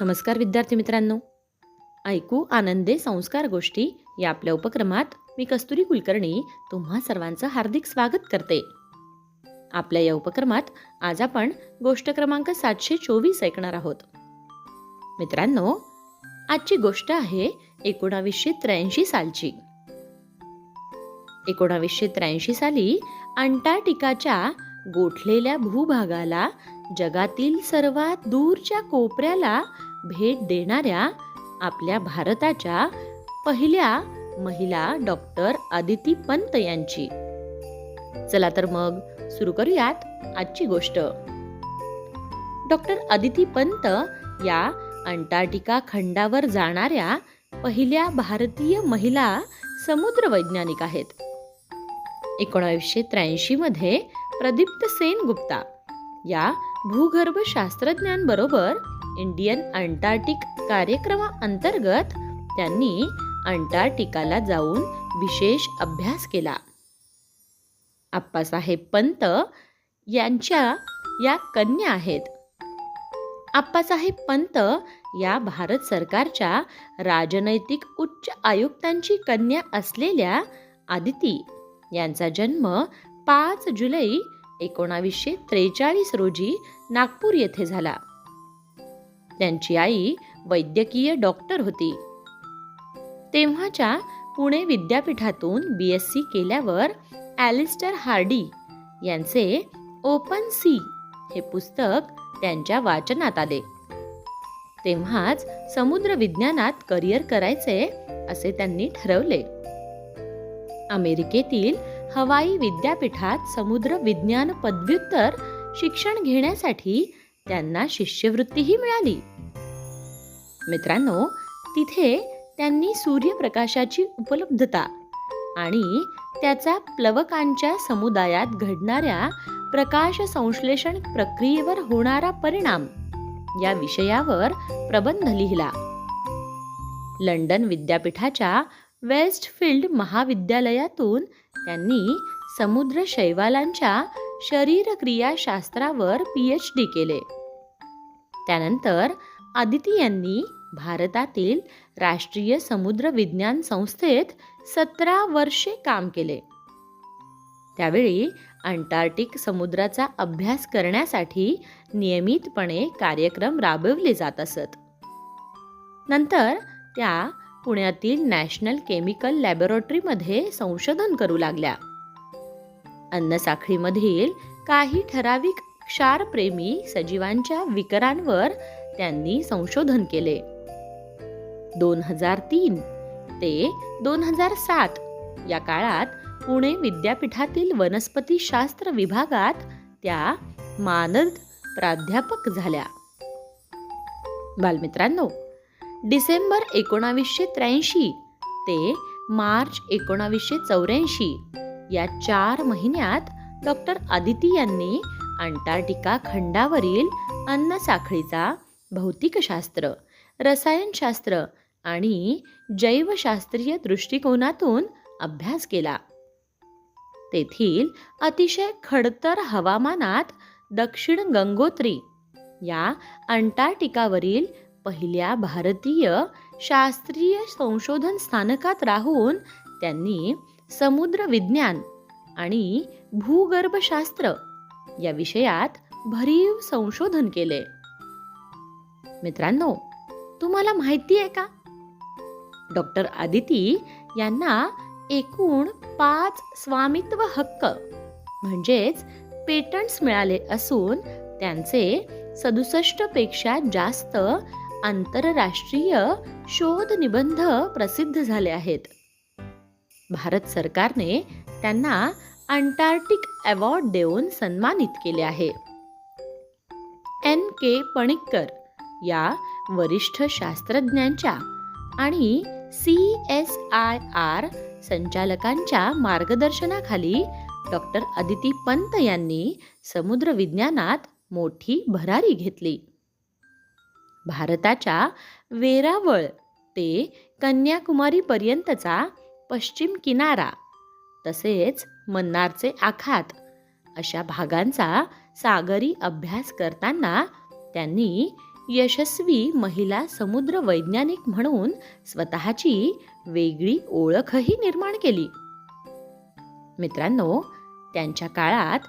नमस्कार विद्यार्थी मित्रांनो. ऐकू आनंदे संस्कार गोष्टी या आपल्या उपक्रमात मी कस्तुरी कुलकर्णी तुम्हा सर्वांचं हार्दिक स्वागत करते. आपल्या या उपक्रमात आज आपण गोष्ट क्रमांक सातशे चोवीस ऐकणार आहोत. मित्रांनो आजची गोष्ट आहे एकोणावीसशे त्र्याऐंशी सालची. एकोणावीसशे त्र्याऐंशी साली अंटार्क्टिकाच्या गोठलेल्या भूभागाला जगातील सर्वात दूरच्या कोपऱ्याला भेट देणाऱ्या आपल्या भारताच्या पहिल्या महिला डॉक्टर आदिती पंत यांची. चला तर मग सुरू करूयात आजची गोष्ट. डॉक्टर आदिती पंत या अंटार्क्टिका खंडावर जाणाऱ्या पहिल्या भारतीय महिला समुद्र वैज्ञानिक आहेत. एकोणावीसशे त्र्याऐंशी मध्ये प्रदीप्त सेन गुप्ता या भूगर्भशास्त्रज्ञांबरोबर इंडियन अंटार्क्टिक कार्यक्रमाअंतर्गत त्यांनी अंटार्क्टिकाला जाऊन विशेष अभ्यास केला. आप्पासाहेब पंत यांच्या या कन्या आहेत. आप्पासाहेब पंत या भारत सरकारच्या राजनैतिक उच्च आयुक्तांची कन्या असलेल्या आदिती यांचा जन्म पाच जुलै एकोणावीसशे त्रेचाळीस रोजी नागपूर येथे झाला. त्यांची आई वैद्यकीय डॉक्टर होती. तेव्हाच्या पुणे विद्यापीठातून बी एस सी केल्यावर ॲलिस्टर हार्डी यांचे ओपन सी हे पुस्तक त्यांच्या वाचनात आले. तेव्हाच समुद्र विज्ञानात करिअर करायचे असे त्यांनी ठरवले. अमेरिकेतील हवाई विद्यापीठात समुद्र विज्ञान पदव्युत्तर शिक्षण घेण्यासाठी त्यांना शिष्यवृत्तीही मिळाली. मित्रांनो तिथे त्यांनी सूर्यप्रकाशाची उपलब्धता आणि त्याचा प्लवकांच्या समुदायात घडणाऱ्या प्रकाश संश्लेषण प्रक्रियेवर होणारा परिणाम या विषयावर प्रबंध लिहिला. लंडन विद्यापीठाच्या वेस्टफील्ड महाविद्यालयातून त्यांनी समुद्र शैवालांच्या शरीरक्रियाशास्त्रावर पी एच डी केले. त्यानंतर आदिती यांनी भारतातील राष्ट्रीय समुद्र विज्ञान संस्थेत सतरा वर्षे काम केले. त्यावेळी अंटार्क्टिक समुद्राचा अभ्यास करण्यासाठी नियमितपणे कार्यक्रम राबवले जात असत. नंतर त्या पुण्यातील नॅशनल केमिकल लॅबोरेटरीमध्ये संशोधन करू लागल्या. अन्नसाखळीमधील काही ठराविक क्षारप्रेमी सजीवांच्या विकरांवर त्यांनी संशोधन केले. दोन हजार तीन ते दोन हजार सात या काळात पुणे विद्यापीठातील वनस्पतीशास्त्र विभागात त्या मानद प्राध्यापक झाल्या. बालमित्रांनो डिसेंबर एकोणावीसशे त्र्याऐंशी ते मार्च एकोणावीसशे चौऱ्याऐंशी. या चार महिन्यात डॉक्टर आदिती यांनी अंटार्क्टिका खंडावरील अन्न साखळीचा भौतिकशास्त्र रसायनशास्त्र आणि जैवशास्त्रीय दृष्टिकोनातून अभ्यास केला. तेथील अतिशय खडतर हवामानात दक्षिण गंगोत्री या अंटार्क्टिकावरील पहिल्या भारतीय शास्त्रीय संशोधन स्थानकात राहून त्यांनी समुद्र विज्ञान आणि भूगर्भशास्त्र या विषयात भरीव संशोधन केले. मित्रांनो तुम्हाला माहिती आहे का? डॉक्टर आदिती यांना एकूण पाच स्वामित्व हक्क म्हणजेच पेटंट्स मिळाले असून त्यांचे सदुसष्टपेक्षा जास्त आंतरराष्ट्रीय शोध निबंध प्रसिद्ध झाले आहेत. भारत सरकारने त्यांना अंटार्क्टिक अवॉर्ड देऊन सन्मानित केले आहे. एन के पणिक्कर या वरिष्ठ शास्त्रज्ञांच्या आणि सी एस आय आर संचालकांच्या मार्गदर्शनाखाली डॉक्टर अदिती पंत यांनी समुद्र विज्ञानात मोठी भरारी घेतली. भारताच्या वेरावळ ते कन्याकुमारीपर्यंतचा पश्चिम किनारा तसेच मन्नारचे आखात अशा भागांचा सागरी अभ्यास करताना त्यांनी यशस्वी महिला समुद्र वैज्ञानिक म्हणून स्वतःची वेगळी ओळखही निर्माण केली. मित्रांनो त्यांच्या काळात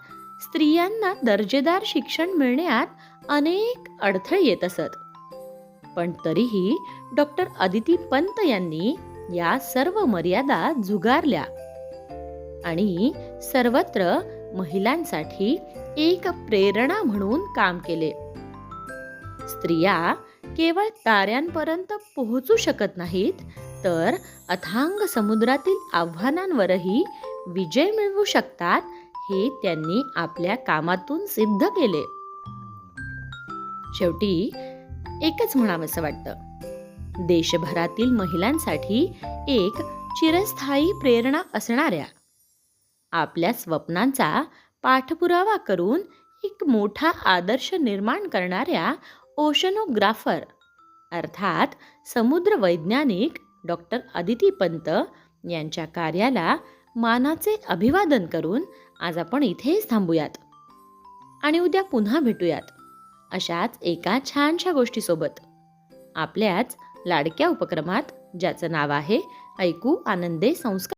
स्त्रियांना दर्जेदार शिक्षण मिळण्यात अनेक अडथळे येत असत. पण तरीही डॉक्टर अदिती पंत यांनी या सर्व मर्यादा झुगारल्या आणि सर्वत्र महिलांसाठी एक प्रेरणा म्हणून काम केले. स्त्रिया केवळ ताऱ्यांपर्यंत पोहोचू शकत नाहीत तर अथांग समुद्रातील आव्हानांवरही विजय मिळवू शकतात हे त्यांनी आपल्या कामातून सिद्ध केले. शेवटी एकच म्हणावंसं वाटतं. देशभरातील महिलांसाठी एक चिरस्थायी प्रेरणा असणाऱ्या आपल्या स्वप्नांचा पाठपुरावा करून एक मोठा आदर्श निर्माण करणाऱ्या ओशनोग्राफर अर्थात समुद्र वैज्ञानिक डॉक्टर अदिती पंत यांच्या कार्याला मानाचे अभिवादन करून आज आपण इथेच थांबूयात. आणि उद्या पुन्हा भेटूयात. अशाच एका छानशा गोष्टीसोबत. आपल्याच लाडक्या उपक्रमात ज्याचं नाव आहे ऐकू आनंदे संस्कार